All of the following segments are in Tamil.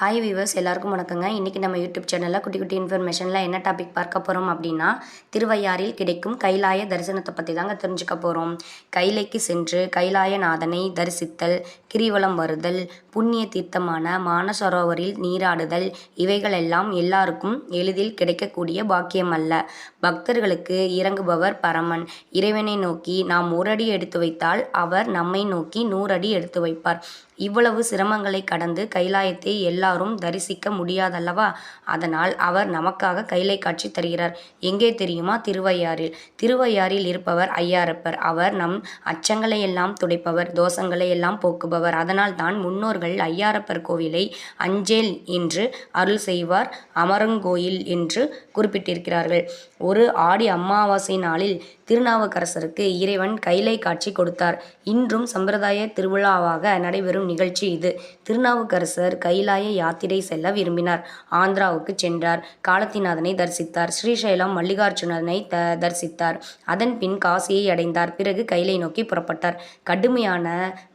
ஹாய் வீவர்ஸ் எல்லாருக்கும் வணக்கங்க. இன்றைக்கி நம்ம யூடியூப் சேனலில் குட்டி குட்டி இன்ஃபர்மேஷனில் என்ன டாபிக் பார்க்க போகிறோம் அப்படின்னா திருவையாறில் கிடைக்கும் கைலாய தரிசனத்தை பற்றி தாங்க தெரிஞ்சுக்க போகிறோம் கைலைக்கு சென்று கைலாயநாதனை தரிசித்தல் கிரிவலம் வருதல் புண்ணிய தீர்த்தமான மானசரோவரில் நீராடுதல் இவைகளெல்லாம் எல்லாருக்கும் எளிதில் கிடைக்கக்கூடிய பாக்கியம் அல்ல. பக்தர்களுக்கு இறங்குபவர் பரமன். இறைவனை நோக்கி நாம் ஒரு அடி எடுத்து வைத்தால் அவர் நம்மை நோக்கி நூறடி எடுத்து வைப்பார். இவ்வளவு சிரமங்களை கடந்து கைலாயத்தை எல்லா எல்லாரும் தரிசிக்க முடியாதல்லவா? அதனால் அவர் நமக்காக கைலை காட்சி தருகிறார். எங்கே தெரியுமா? திருவையாறில். திருவையாறில் இருப்பவர் ஐயாரப்பர் அவர் நம் அச்சங்களை எல்லாம் துடைப்பவர் தோஷங்களை எல்லாம் போக்குபவர். அதனால் தான் முன்னோர்கள் ஐயாரப்பர் கோவிலை அஞ்சேல் என்று அருள் செய்வார் அமரங்கோயில் என்று குறிப்பிட்டிருக்கிறார்கள். ஒரு ஆடி அமாவாசை நாளில் திருநாவுக்கரசருக்கு இறைவன் கைலை காட்சி கொடுத்தார். இன்றும் சம்பிரதாய திருவிழாவாக நடைபெறும் நிகழ்ச்சி இது. திருநாவுக்கரசர் கைலாய யாத்திரை செல்ல விரும்பினார். ஆந்திராவுக்கு சென்றார். காலத்திநாதனை தரிசித்தார். ஸ்ரீசைலம் மல்லிகார்ஜுனனை த தரிசித்தார். அதன் பின் காசியை அடைந்தார். பிறகு கைலை நோக்கி புறப்பட்டார். கடுமையான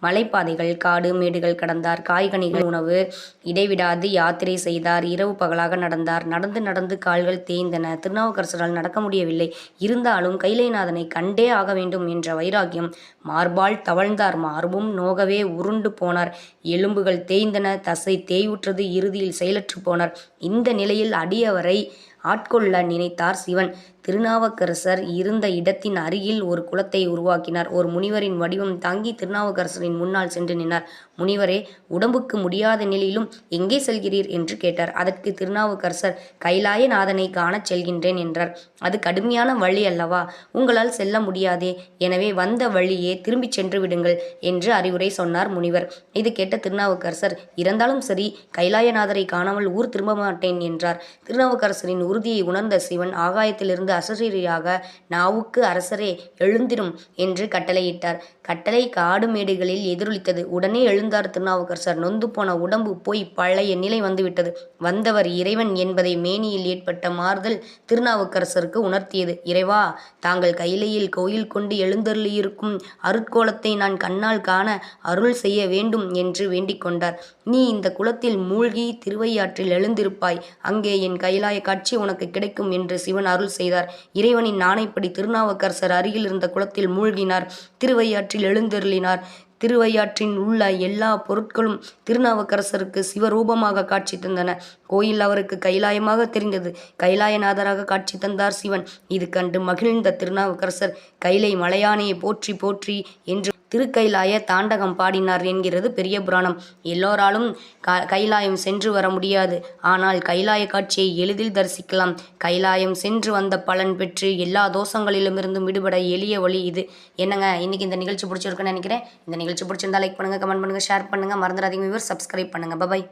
மலைப்பாதைகள் காடு மேடுகள் கடந்தார். காய்கனிகள் உணவு இடைவிடாது யாத்திரை செய்தார். இரவு பகலாக நடந்தார். நடந்து நடந்து கால்கள் தேய்ந்தன. திருநாவுக்கரசரால் நடக்க முடியவில்லை. இருந்தாலும் அதனை கண்டே ஆக வேண்டும் என்ற வைராகியம் மார்பால் தவழ்ந்தார். மார்பும் நோகவே உருண்டு போனார். எலும்புகள் தேய்ந்தன. தசை தேய்வுற்றது இறுதியில் செயலற்று போனார். இந்த நிலையில் அடியவரை ஆட்கொள்ள நினைத்தார் சிவன். திருநாவுக்கரசர் இருந்த இடத்தின் அருகில் ஒரு குளத்தை உருவாக்கினார். ஒரு முனிவரின் வடிவம் தாங்கி திருநாவுக்கரசரின் முன்னால் சென்று நின்றார். முனிவரே உடம்புக்கு முடியாத நிலையிலும் எங்கே செல்கிறீர்? என்று கேட்டார். அதற்கு திருநாவுக்கரசர் கைலாயநாதனை காணச் செல்கின்றேன் என்றார். அது கடுமையான வழி அல்லவா? உங்களால் செல்ல முடியாதே. எனவே வந்த வழியே திரும்பிச் சென்று விடுங்கள் என்று அறிவுரை சொன்னார் முனிவர். இது கேட்ட திருநாவுக்கரசர் இறந்தாலும் சரி கைலாயநாதரை காணாமல் ஊர் திரும்ப மாட்டேன் என்றார். திருநாவுக்கரசரின் உறுதியை உணர்ந்த சிவன் ஆகாயத்திலிருந்து அசரீரியாக நாவுக்கு அரசரே எழுந்திரும் என்று கட்டளையிட்டார். கட்டளை காடு மேடுகளில் எதிரொலித்தது. உடனே எழுந்தார் திருநாவுக்கரசர். நொந்து போன உடம்பு போய் பழைய நிலை வந்துவிட்டது. வந்தவர் இறைவன் என்பதை மேனியில் ஏற்பட்ட மாறுதல் திருநாவுக்கரசருக்கு உணர்த்தியது. இறைவா தாங்கள் கையிலையில் கோயில் கொண்டு எழுந்தருளியிருக்கும் அருட்கோலத்தை நான் கண்ணால் காண அருள் செய்ய வேண்டும் என்று வேண்டிக் கொண்டார். நீ இந்த குளத்தில் மூழ்கி திருவையாற்றில் எழுந்திருப்பாய். அங்கே என் கைலாய காட்சி உனக்கு கிடைக்கும் என்று சிவன் அருள் செய்தார். இறைவனின் நாணைப்படி திருநாவுக்கரசர் அருகில் இருந்த குளத்தில் மூழ்கினார். திருவையாற்றில் எழுந்தருளினார். திருவையாற்றின் உள்ள எல்லா பொருட்களும் திருநாவுக்கரசருக்கு சிவரூபமாக காட்சி தந்தன. கோயில் அவருக்கு கைலாயமாக தெரிந்தது. கைலாயநாதராக காட்சி தந்தார் சிவன். இது கண்டு மகிழ்ந்த திருநாவுக்கரசர் கைலை மலையானையை போற்றி போற்றி என்று திருக்கைலாய தாண்டகம் பாடினார் என்கிறது பெரிய புராணம். எல்லோராலும் க கைலாயம் சென்று வர முடியாது. ஆனால் கைலாய காட்சியை எளிதில் தரிசிக்கலாம். கைலாயம் சென்று வந்த பலன் பெற்று எல்லா தோஷங்களிலுமிருந்தும் விடுபட எளிய வழி இது. என்னங்க இன்னைக்கு இந்த நிகழ்ச்சி பிடிச்சிருக்குன்னு நினைக்கிறேன்? இந்த நிகழ்ச்சி பிடிச்சிருந்தா லைக் பண்ணுங்கள் கமெண்ட் பண்ணுங்கள் ஷேர் பண்ணுங்கள் மறந்துடாதீங்க வியூவர் சப்ஸ்கிரைப் பண்ணுங்கள் பபாய்